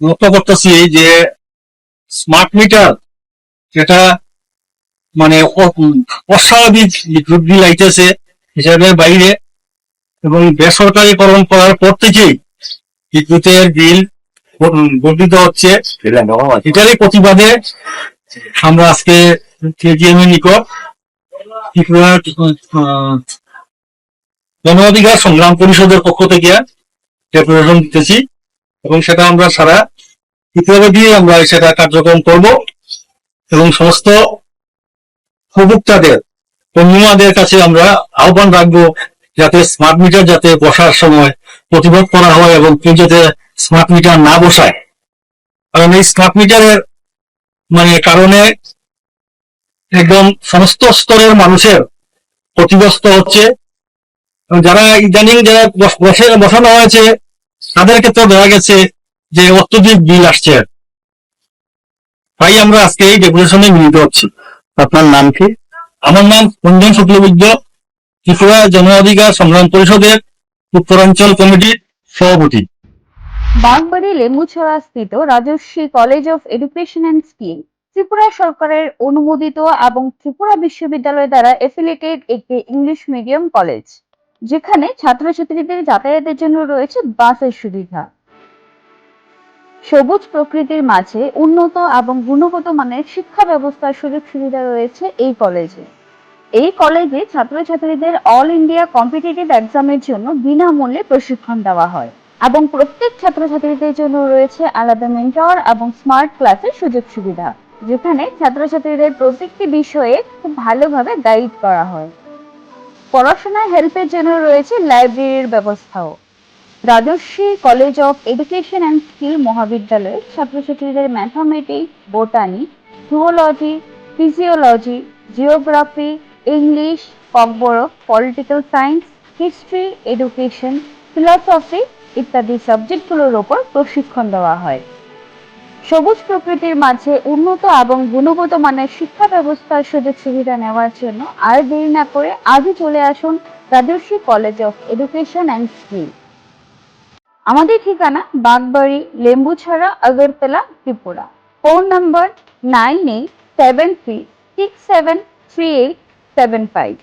লক্ষ্য করতেছি যে স্মার্ট মিটার যেটা মানে অস্বাভাবিক বৃদ্ধি লাইতেছে হিসাবের বাইরে এবং বেসরকারিকরণ করার পর থেকেই বিদ্যুতের বিল বর্ধিত হচ্ছে। এটারই প্রতিবাদে আমরা আজকে কেজিএম এর নিকট ত্রিপুরা আহ, গণ সংগ্রাম পরিষদের পক্ষ থেকে ডেপুটেশন দিতেছি এবং সেটা আমরা সারা ত্রিপুরা দিয়ে আমরা সেটা কার্যক্রম করব এবং সমস্ত উপভোক্তাদের কর্মীদের কাছে আমরা আহ্বান রাখব যাতে স্মার্ট মিটার যাতে বসার সময় প্রতিবাদ করা হয় এবং যাতে স্মার্ট মিটার না বসায়। কারণ এই স্মার্ট মিটারের মানে কারণে একদম সমস্ত স্তরের মানুষের ক্ষতিগ্রস্ত হচ্ছে। যারা ইদানিং যারা বসে বসানো হয়েছে, তাদের ক্ষেত্রে দেখা গেছে যে অত্যধিক বিল আসছে। তাই আমরা আজকে এই ডেপুটেশনে মিলিত হচ্ছি। আপনার নাম কি? আমার নাম রঞ্জন শুক্লবৈদ্য, ত্রিপুরা জন অধিকার সংগ্রাম পরিষদের উত্তরাঞ্চল কমিটির সভাপতি। বাগবাড়ি লেম্বুছড়া স্থিত Rajaswi college of education and skill Tripura সরকারের অনুমোদিত এবং ত্রিপুরা বিশ্ববিদ্যালয় দ্বারা এফিলিয়েটেড একটি ইংলিশ মিডিয়াম কলেজ যেখানে ছাত্রছাত্রীদের যাতায়াতের জন্য রয়েছে বাসের সুবিধা। সবুজ প্রকৃতির মাঝে উন্নত এবং গুণগত মানের শিক্ষা ব্যবস্থার সুযোগ সুবিধা রয়েছে এই কলেজে এই কলেজে ছাত্রছাত্রীদের অল ইন্ডিয়া কম্পিটিটিভ এক্সামের জন্য বিনামূল্যে প্রশিক্ষণ দেওয়া হয়। এবং প্রত্যেক ছাত্রছাত্রীদের জন্য রয়েছে আলাদা মেন্টর এবং স্মার্ট ক্লাসের সুযোগ সুবিধা, যেখানে ছাত্রছাত্রীদের প্রত্যেকটি বিষয়ে খুব ভালোভাবে গাইড করা হয়। পড়াশোনায় হেল্পের জন্য রয়েছে লাইব্রেরির ব্যবস্থাও। Rajaswi college of education and skill মহাবিদ্যালয়ের ছাত্রছাত্রীদের mathematics, botany zoology physiology geography English Kokborok political science history education philosophy ইত্যাদি সাবজেক্টগুলোর ওপর প্রশিক্ষণ দেওয়া হয়। সবুজ প্রকৃতির মাঝে উন্নত এবং গুণগত মানের শিক্ষা ব্যবস্থার সুযোগ সুবিধা নেওয়ার জন্য আর দেরি না করে আজই চলে আসুন Rajaswi college of education and skill. আমাদের ঠিকানা Bagbari, Lembuchhara, Agartala, Tripura. Phone number nine eight seven three six seven three eight seven five.